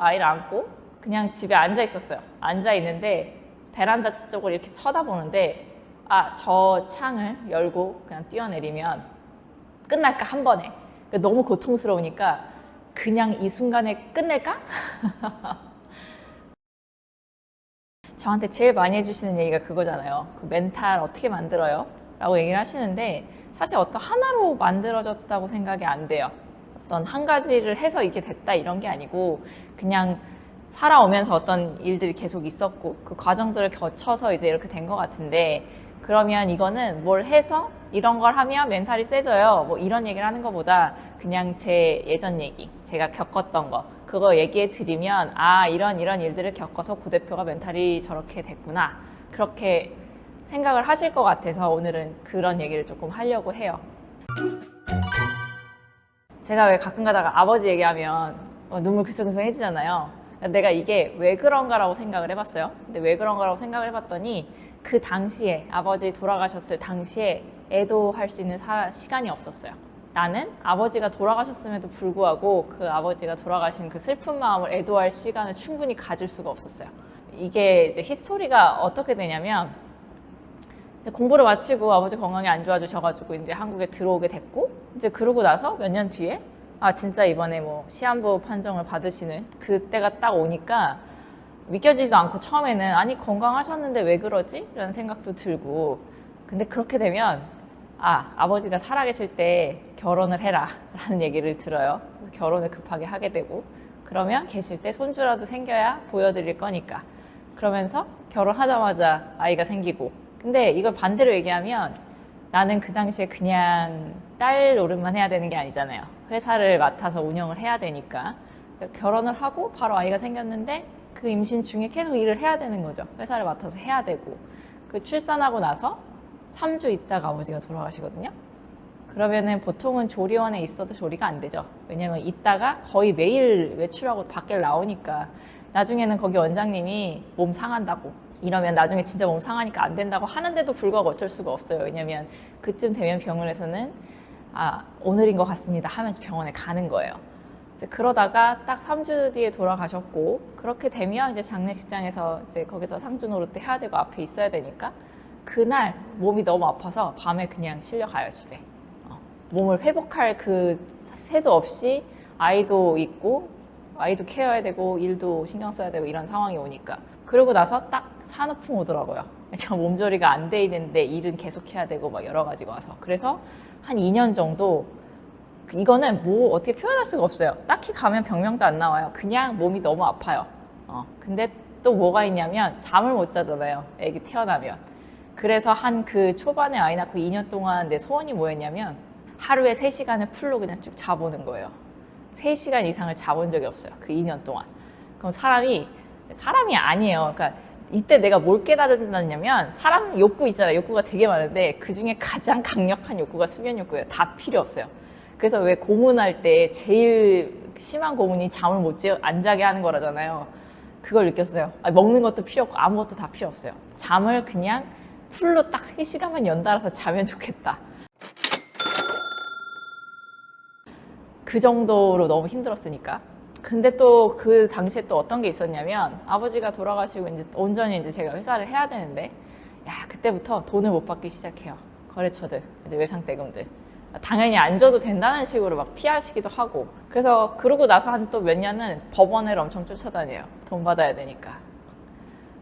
아이를 안고 그냥 집에 앉아 있었어요. 앉아 있는데 베란다 쪽을 이렇게 쳐다보는데 아, 저 창을 열고 그냥 뛰어내리면 끝날까 한 번에. 그러니까 너무 고통스러우니까 그냥 이 순간에 끝낼까? 저한테 제일 많이 해주시는 얘기가 그거잖아요. 그 멘탈 어떻게 만들어요? 라고 얘기를 하시는데 사실 어떤 하나로 만들어졌다고 생각이 안 돼요. 어떤 한 가지를 해서 이렇게 됐다 이런 게 아니고 그냥 살아오면서 어떤 일들이 계속 있었고 그 과정들을 거쳐서 이제 이렇게 된 것 같은데 그러면 이거는 뭘 해서 이런 걸 하면 멘탈이 세져요. 뭐 이런 얘기를 하는 것보다 그냥 제 예전 얘기, 제가 겪었던 거 그거 얘기해 드리면 아 이런 이런 일들을 겪어서 고 대표가 멘탈이 저렇게 됐구나 그렇게 생각을 하실 것 같아서 오늘은 그런 얘기를 조금 하려고 해요. 제가 왜 가끔 가다가 아버지 얘기하면 어, 눈물 글썽글썽해지잖아요. 내가 이게 왜 그런가라고 생각을 해봤어요. 근데 왜 그런가라고 생각을 해봤더니 그 당시에 아버지 돌아가셨을 당시에 애도할 수 있는 사- 시간이 없었어요. 나는 아버지가 돌아가셨음에도 불구하고 그 아버지가 돌아가신 그 슬픈 마음을 애도할 시간을 충분히 가질 수가 없었어요. 이게 이제 히스토리가 어떻게 되냐면 공부를 마치고 아버지 건강이 안 좋아지셔가지고 이제 한국에 들어오게 됐고 이제 그러고 나서 몇 년 뒤에 아 진짜 이번에 뭐 시한부 판정을 받으시는 그때가 딱 오니까 믿겨지지도 않고 처음에는 아니 건강하셨는데 왜 그러지? 라는 생각도 들고. 근데 그렇게 되면 아 아버지가 살아계실 때 결혼을 해라 라는 얘기를 들어요. 그래서 결혼을 급하게 하게 되고. 그러면 계실 때 손주라도 생겨야 보여드릴 거니까. 그러면서 결혼하자마자 아이가 생기고. 근데 이걸 반대로 얘기하면 나는 그 당시에 그냥 딸 노릇만 해야 되는 게 아니잖아요. 회사를 맡아서 운영을 해야 되니까. 그러니까 결혼을 하고 바로 아이가 생겼는데 그 임신 중에 계속 일을 해야 되는 거죠. 회사를 맡아서 해야 되고. 그 출산하고 나서 3주 있다가 아버지가 돌아가시거든요. 그러면은 보통은 조리원에 있어도 조리가 안 되죠. 왜냐면 있다가 거의 매일 외출하고 밖에 나오니까 나중에는 거기 원장님이 몸 상한다고 이러면 나중에 진짜 몸 상하니까 안 된다고 하는데도 불구하고 어쩔 수가 없어요. 왜냐면 그쯤 되면 병원에서는 아, 오늘인 것 같습니다 하면서 병원에 가는 거예요. 이제 그러다가 딱 3주 뒤에 돌아가셨고 그렇게 되면 이제 장례식장에서 이제 거기서 상주 노릇 때 해야 되고 앞에 있어야 되니까 그날 몸이 너무 아파서 밤에 그냥 실려가요 집에. 어, 몸을 회복할 그 새도 없이 아이도 있고 아이도 케어해야 되고 일도 신경 써야 되고 이런 상황이 오니까 그러고 나서 딱 산후풍 오더라고요. 제가 몸조리가 안 돼 있는데 일은 계속 해야 되고 막 여러 가지가 와서 그래서 한 2년 정도 그 이거는 뭐 어떻게 표현할 수가 없어요. 딱히 가면 병명도 안 나와요. 그냥 몸이 너무 아파요. 어, 근데 또 뭐가 있냐면 잠을 못 자잖아요. 애기 태어나면. 그래서 한 그 초반에 아이 낳고 2년 동안 내 소원이 뭐였냐면 하루에 3시간을 풀로 그냥 쭉 자보는 거예요. 3시간 이상을 자본 적이 없어요. 그 2년 동안. 그럼 사람이 사람이 아니에요. 그러니까 이때 내가 뭘 깨달았냐면 사람 욕구 있잖아요. 욕구가 되게 많은데 그 중에 가장 강력한 욕구가 수면 욕구예요. 다 필요 없어요. 그래서 왜 고문할 때 제일 심한 고문이 잠을 못 자, 안 자게 하는 거라잖아요. 그걸 느꼈어요. 아, 먹는 것도 필요 없고 아무것도 다 필요 없어요. 잠을 그냥 풀로 딱 3시간만 연달아서 자면 좋겠다. 그 정도로 너무 힘들었으니까. 근데 또 그 당시에 또 어떤 게 있었냐면 아버지가 돌아가시고 이제 온전히 이제 제가 회사를 해야 되는데 야 그때부터 돈을 못 받기 시작해요 거래처들 이제 외상 대금들 당연히 안 줘도 된다는 식으로 막 피하시기도 하고 그래서 그러고 나서 한 또 몇 년은 법원을 엄청 쫓아다녀요 돈 받아야 되니까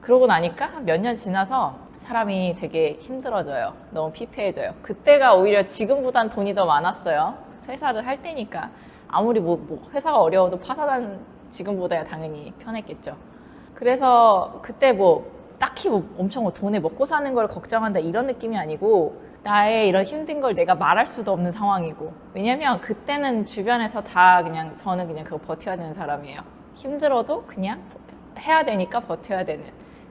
그러고 나니까 몇 년 지나서 사람이 되게 힘들어져요. 너무 피폐해져요. 그때가 오히려 지금보단 돈이 더 많았어요. 회사를 할 때니까. 아무리 뭐, 뭐 회사가 어려워도 파산한 지금보다야 당연히 편했겠죠. 그래서 그때 뭐 딱히 뭐 엄청 뭐 돈에 먹고 사는 걸 걱정한다 이런 느낌이 아니고 나의 이런 힘든 걸 내가 말할 수도 없는 상황이고 왜냐면 그때는 주변에서 다 그냥 저는 그냥 그거 버텨야 되는 사람이에요. 힘들어도 그냥 해야 되니까 버텨야 되는.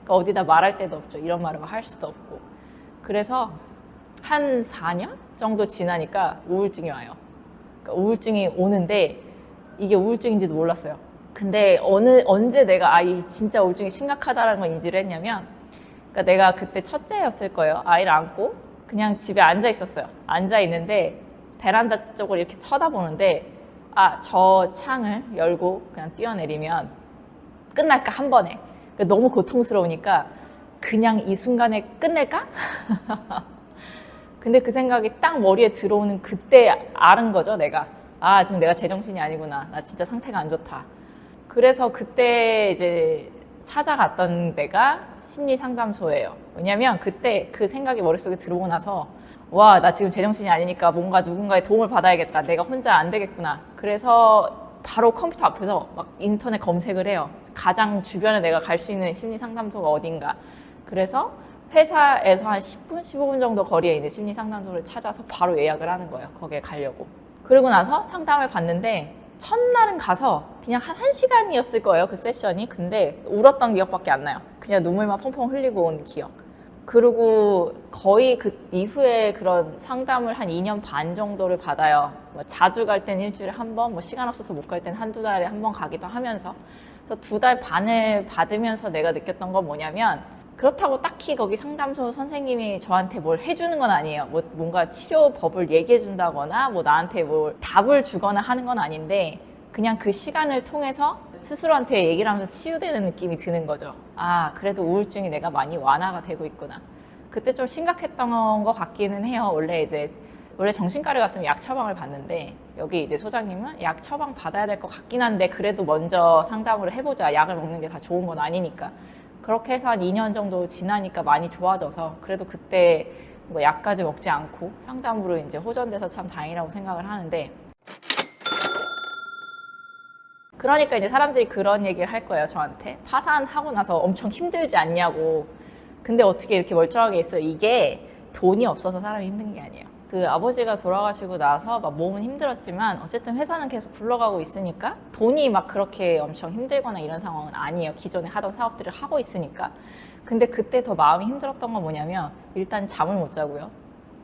그러니까 어디다 말할 데도 없죠. 이런 말을 할 수도 없고. 그래서 한 4년 정도 지나니까 우울증이 와요. 그러니까 우울증이 오는데 이게 우울증인지도 몰랐어요. 근데 어느 언제 내가 아 이 진짜 우울증이 심각하다라는 걸 인지를 했냐면 그러니까 내가 그때 첫째였을 거예요. 아이를 안고 그냥 집에 앉아 있었어요. 앉아 있는데 베란다 쪽을 이렇게 쳐다보는데 아 저 창을 열고 그냥 뛰어내리면 끝날까 한 번에 그러니까 너무 고통스러우니까 그냥 이 순간에 끝낼까? 근데 그 생각이 딱 머리에 들어오는 그때 알은 거죠 내가. 아 지금 내가 제정신이 아니구나. 나 진짜 상태가 안 좋다. 그래서 그때 이제 찾아갔던 데가 심리 상담소예요. 왜냐면 그때 그 생각이 머릿속에 들어오고 나서 와 나 지금 제정신이 아니니까 뭔가 누군가의 도움을 받아야겠다. 내가 혼자 안 되겠구나. 그래서 바로 컴퓨터 앞에서 막 인터넷 검색을 해요. 가장 주변에 내가 갈 수 있는 심리 상담소가 어딘가. 그래서 회사에서 한 10분, 15분 정도 거리에 있는 심리 상담소를 찾아서 바로 예약을 하는 거예요. 거기에 가려고. 그러고 나서 상담을 받는데 첫날은 가서 그냥 한 1시간이었을 거예요. 그 세션이. 근데 울었던 기억밖에 안 나요. 그냥 눈물만 펑펑 흘리고 온 기억. 그리고 거의 그 이후에 그런 상담을 한 2년 반 정도를 받아요. 뭐 자주 갈 땐 일주일에 한 번, 뭐 시간 없어서 못 갈 땐 한두 달에 한 번 가기도 하면서. 그래서 두 달 반을 받으면서 내가 느꼈던 건 뭐냐면 그렇다고 딱히 거기 상담소 선생님이 저한테 뭘 해주는 건 아니에요. 뭐 뭔가 치료법을 얘기해 준다거나 뭐 나한테 뭘 답을 주거나 하는 건 아닌데 그냥 그 시간을 통해서 스스로한테 얘기를 하면서 치유되는 느낌이 드는 거죠. 아, 그래도 우울증이 내가 많이 완화가 되고 있구나. 그때 좀 심각했던 것 같기는 해요. 원래 이제 원래 정신과를 갔으면 약 처방을 받는데 여기 이제 소장님은 약 처방 받아야 될 것 같긴 한데 그래도 먼저 상담을 해보자. 약을 먹는 게 다 좋은 건 아니니까. 그렇게 해서 한 2년 정도 지나니까 많이 좋아져서 그래도 그때 뭐 약까지 먹지 않고 상담으로 이제 호전돼서 참 다행이라고 생각을 하는데 그러니까 이제 사람들이 그런 얘기를 할 거예요 저한테. 파산하고 나서 엄청 힘들지 않냐고. 근데 어떻게 이렇게 멀쩡하게 있어요? 이게 돈이 없어서 사람이 힘든 게 아니에요 그 아버지가 돌아가시고 나서 막 몸은 힘들었지만 어쨌든 회사는 계속 굴러가고 있으니까 돈이 막 그렇게 엄청 힘들거나 이런 상황은 아니에요. 기존에 하던 사업들을 하고 있으니까. 근데 그때 더 마음이 힘들었던 건 뭐냐면 일단 잠을 못 자고요.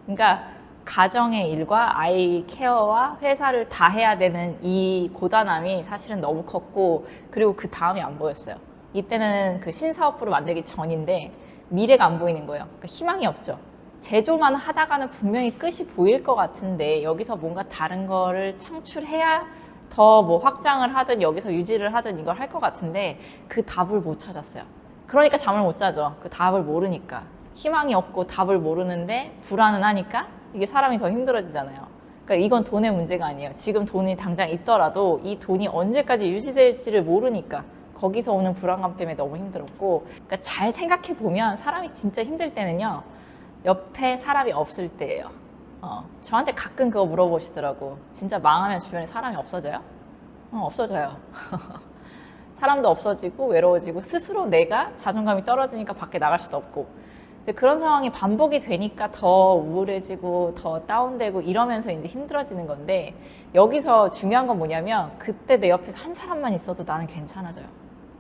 그러니까 가정의 일과 아이 케어와 회사를 다 해야 되는 이 고단함이 사실은 너무 컸고 그리고 그 다음이 안 보였어요. 이때는 그 신사업부를 만들기 전인데 미래가 안 보이는 거예요. 그러니까 희망이 없죠. 제조만 하다가는 분명히 끝이 보일 것 같은데 여기서 뭔가 다른 거를 창출해야 더 뭐 확장을 하든 여기서 유지를 하든 이걸 할 것 같은데 그 답을 못 찾았어요. 그러니까 잠을 못 자죠. 그 답을 모르니까. 희망이 없고 답을 모르는데 불안은 하니까 이게 사람이 더 힘들어지잖아요. 그러니까 이건 돈의 문제가 아니에요. 지금 돈이 당장 있더라도 이 돈이 언제까지 유지될지를 모르니까 거기서 오는 불안감 때문에 너무 힘들었고 그러니까 잘 생각해 보면 사람이 진짜 힘들 때는요. 옆에 사람이 없을 때예요. 어, 저한테 가끔 그거 물어보시더라고. 진짜 망하면 주변에 사람이 없어져요? 어, 없어져요. 사람도 없어지고 외로워지고 스스로 내가 자존감이 떨어지니까 밖에 나갈 수도 없고 이제 그런 상황이 반복이 되니까 더 우울해지고 더 다운되고 이러면서 이제 힘들어지는 건데 여기서 중요한 건 뭐냐면 그때 내 옆에서 한 사람만 있어도 나는 괜찮아져요.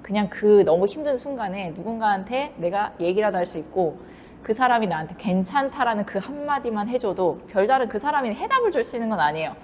그냥 그 너무 힘든 순간에 누군가한테 내가 얘기라도 할 수 있고 그 사람이 나한테 괜찮다라는 그 한마디만 해줘도 별다른 그 사람이 해답을 줄 수 있는 건 아니에요.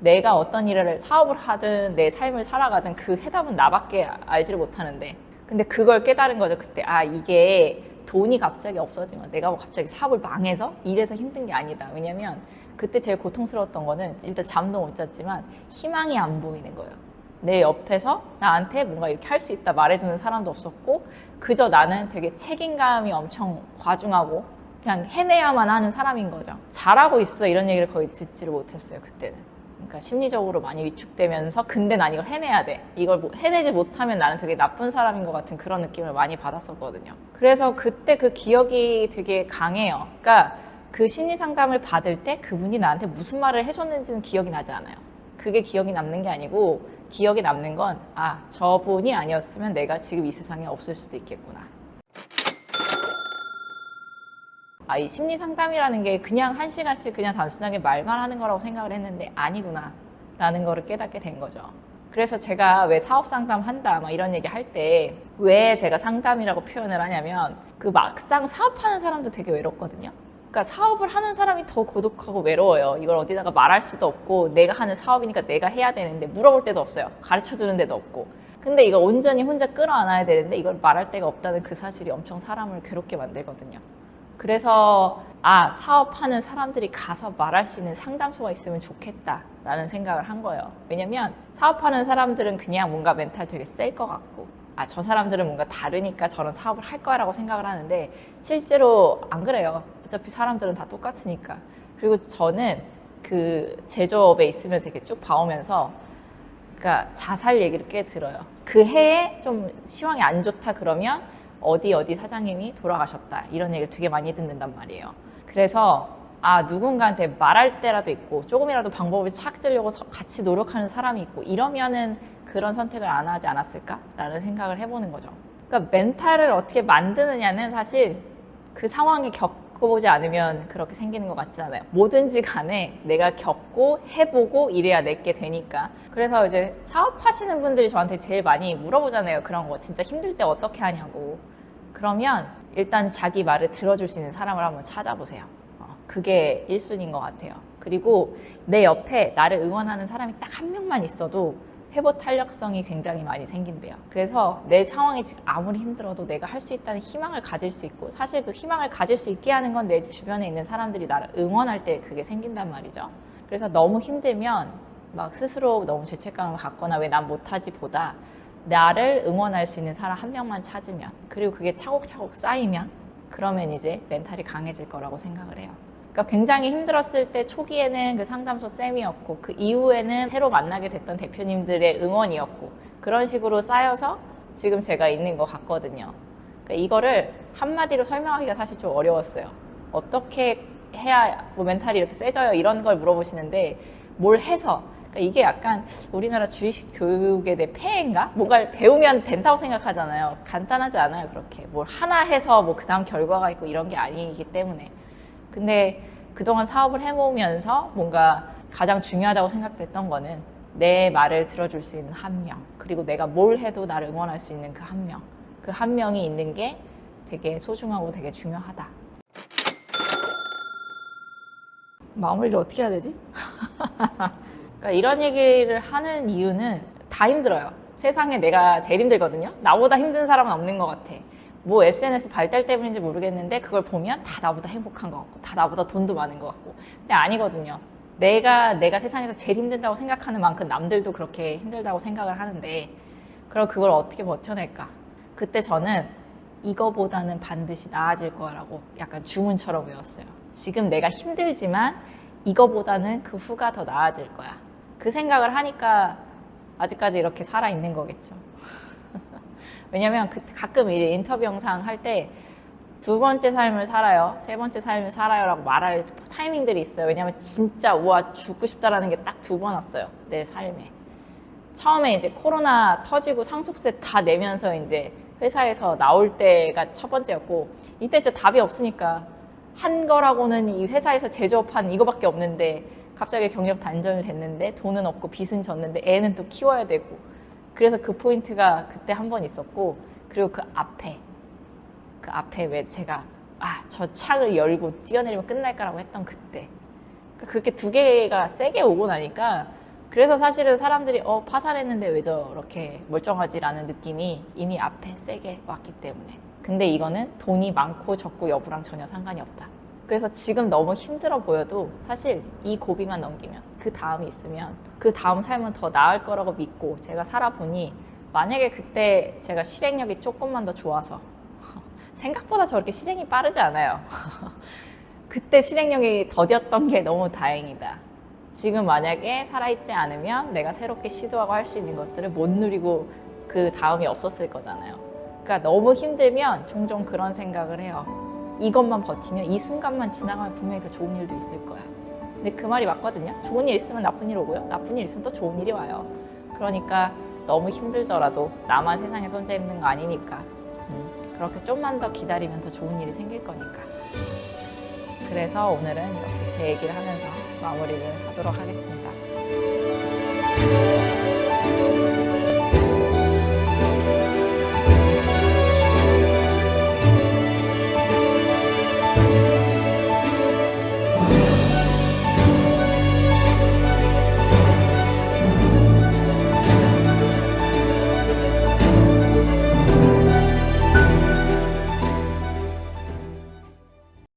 내가 어떤 일을 사업을 하든 내 삶을 살아가든 그 해답은 나밖에 알지를 못하는데. 근데 그걸 깨달은 거죠 그때. 아 이게 돈이 갑자기 없어지면 내가 뭐 갑자기 사업을 망해서 일해서 힘든 게 아니다. 왜냐면 그때 제일 고통스러웠던 거는 일단 잠도 못 잤지만 희망이 안 보이는 거예요 내 옆에서 나한테 뭔가 이렇게 할 수 있다 말해주는 사람도 없었고 그저 나는 되게 책임감이 엄청 과중하고 그냥 해내야만 하는 사람인 거죠 잘하고 있어 이런 얘기를 거의 듣지를 못했어요 그때는 그러니까 심리적으로 많이 위축되면서 근데 난 이걸 해내야 돼. 이걸 뭐 해내지 못하면 나는 되게 나쁜 사람인 것 같은 그런 느낌을 많이 받았었거든요. 그래서 그때 그 기억이 되게 강해요. 그러니까 그 심리 상담을 받을 때 그분이 나한테 무슨 말을 해줬는지는 기억이 나지 않아요. 그게 기억이 남는 게 아니고 기억이 남는 건 아, 저분이 아니었으면 내가 지금 이 세상에 없을 수도 있겠구나. 아, 이 심리 상담이라는 게 그냥 한 시간씩 그냥 단순하게 말만 하는 거라고 생각을 했는데 아니구나. 라는 거를 깨닫게 된 거죠. 그래서 제가 왜 사업 상담 한다, 막 이런 얘기 할 때 왜 제가 상담이라고 표현을 하냐면 그 막상 사업하는 사람도 되게 외롭거든요. 그러니까 사업을 하는 사람이 더 고독하고 외로워요. 이걸 어디다가 말할 수도 없고 내가 하는 사업이니까 내가 해야 되는데 물어볼 데도 없어요. 가르쳐 주는 데도 없고. 근데 이걸 온전히 혼자 끌어안아야 되는데 이걸 말할 데가 없다는 그 사실이 엄청 사람을 괴롭게 만들거든요. 그래서 아 사업하는 사람들이 가서 말할 수 있는 상담소가 있으면 좋겠다라는 생각을 한 거예요. 왜냐면 사업하는 사람들은 그냥 뭔가 멘탈 되게 셀 것 같고 아, 저 사람들은 뭔가 다르니까 저런 사업을 할 거라고 생각을 하는데 실제로 안 그래요. 어차피 사람들은 다 똑같으니까. 그리고 저는 그 제조업에 있으면서 이렇게 쭉 봐오면서 그러니까 자살 얘기를 꽤 들어요. 그 해에 좀 시황이 안 좋다 그러면 어디 어디 사장님이 돌아가셨다 이런 얘기를 되게 많이 듣는단 말이에요. 그래서 아 누군가한테 말할 때라도 있고 조금이라도 방법을 찾으려고 서- 같이 노력하는 사람이 있고 이러면은 그런 선택을 안 하지 않았을까라는 생각을 해보는 거죠. 그러니까 멘탈을 어떻게 만드느냐는 사실 그 상황에 겪어보지 않으면 그렇게 생기는 것 같지 않아요. 뭐든지 간에 내가 겪고 해보고 이래야 내게 되니까. 그래서 이제 사업하시는 분들이 저한테 제일 많이 물어보잖아요. 그런 거 진짜 힘들 때 어떻게 하냐고. 그러면 일단 자기 말을 들어줄 수 있는 사람을 한번 찾아보세요. 어, 그게 1순위인 것 같아요. 그리고 내 옆에 나를 응원하는 사람이 딱 한 명만 있어도 회복 탄력성이 굉장히 많이 생긴대요. 그래서 내 상황이 지금 아무리 힘들어도 내가 할 수 있다는 희망을 가질 수 있고 사실 그 희망을 가질 수 있게 하는 건 내 주변에 있는 사람들이 나를 응원할 때 그게 생긴단 말이죠. 그래서 너무 힘들면 막 스스로 너무 죄책감을 갖거나 왜 난 못하지 보다 나를 응원할 수 있는 사람 한 명만 찾으면 그리고 그게 차곡차곡 쌓이면 그러면 이제 멘탈이 강해질 거라고 생각을 해요. 그러니까 굉장히 힘들었을 때 초기에는 그 상담소 쌤이었고 그 이후에는 새로 만나게 됐던 대표님들의 응원이었고 그런 식으로 쌓여서 지금 제가 있는 것 같거든요. 그러니까 이거를 한마디로 설명하기가 사실 좀 어려웠어요. 어떻게 해야 뭐 멘탈이 이렇게 세져요? 이런 걸 물어보시는데 뭘 해서 그러니까 이게 약간 우리나라 주의식 교육에 대해 폐해인가? 뭔가를 배우면 된다고 생각하잖아요. 간단하지 않아요, 그렇게. 뭘 하나 해서 뭐 그 다음 결과가 있고 이런 게 아니기 때문에. 근데 그동안 사업을 해보면서 뭔가 가장 중요하다고 생각됐던 거는 내 말을 들어줄 수 있는 한 명, 그리고 내가 뭘 해도 나를 응원할 수 있는 그 한 명. 그 한 명이 있는 게 되게 소중하고 되게 중요하다. 마무리를 어떻게 해야 되지? 그러니까 이런 얘기를 하는 이유는 다 힘들어요. 세상에 내가 제일 힘들거든요. 나보다 힘든 사람은 없는 것 같아. 뭐 SNS 발달 때문인지 모르겠는데 그걸 보면 다 나보다 행복한 것 같고 다 나보다 돈도 많은 것 같고 근데 아니거든요. 내가 내가 세상에서 제일 힘든다고 생각하는 만큼 남들도 그렇게 힘들다고 생각을 하는데 그럼 그걸 어떻게 버텨낼까? 그때 저는 이거보다는 반드시 나아질 거라고 약간 주문처럼 외웠어요. 지금 내가 힘들지만 이거보다는 그 후가 더 나아질 거야. 그 생각을 하니까 아직까지 이렇게 살아 있는 거겠죠. 왜냐면 그 가끔 이 인터뷰 영상 할 때 두 번째 삶을 살아요, 세 번째 삶을 살아요라고 말할 타이밍들이 있어요. 왜냐면 진짜 우와 죽고 싶다라는 게 딱 두 번 왔어요 내 삶에. 처음에 이제 코로나 터지고 상속세 다 내면서 이제 회사에서 나올 때가 첫 번째였고 이때 진짜 답이 없으니까 한 거라고는 이 회사에서 제조업한 이거밖에 없는데 갑자기 경력 단절이 됐는데 돈은 없고 빚은 졌는데 애는 또 키워야 되고 그래서 그 포인트가 그때 한 번 있었고 그리고 그 앞에 그 앞에 왜 제가 아 저 창을 열고 뛰어내리면 끝날까라고 했던 그때. 그러니까 그렇게 두 개가 세게 오고 나니까 그래서 사실은 사람들이 어 파산했는데 왜 저렇게 멀쩡하지라는 느낌이 이미 앞에 세게 왔기 때문에. 근데 이거는 돈이 많고 적고 여부랑 전혀 상관이 없다 그래서 지금 너무 힘들어 보여도 사실 이 고비만 넘기면 그 다음이 있으면 그 다음 삶은 더 나을 거라고 믿고 제가 살아보니 만약에 그때 제가 실행력이 조금만 더 좋아서 생각보다 저렇게 실행이 빠르지 않아요. 그때 실행력이 더뎠던 게 너무 다행이다. 지금 만약에 살아있지 않으면 내가 새롭게 시도하고 할 수 있는 것들을 못 누리고 그 다음이 없었을 거잖아요. 그러니까 너무 힘들면 종종 그런 생각을 해요. 이것만 버티면 이 순간만 지나가면 분명히 더 좋은 일도 있을 거야. 근데 그 말이 맞거든요. 좋은 일 있으면 나쁜 일 오고요. 나쁜 일 있으면 또 좋은 일이 와요. 그러니까 너무 힘들더라도 나만 세상에서 혼자 있는 거 아니니까 음, 그렇게 좀만 더 기다리면 더 좋은 일이 생길 거니까. 그래서 오늘은 이렇게 제 얘기를 하면서 마무리를 하도록 하겠습니다.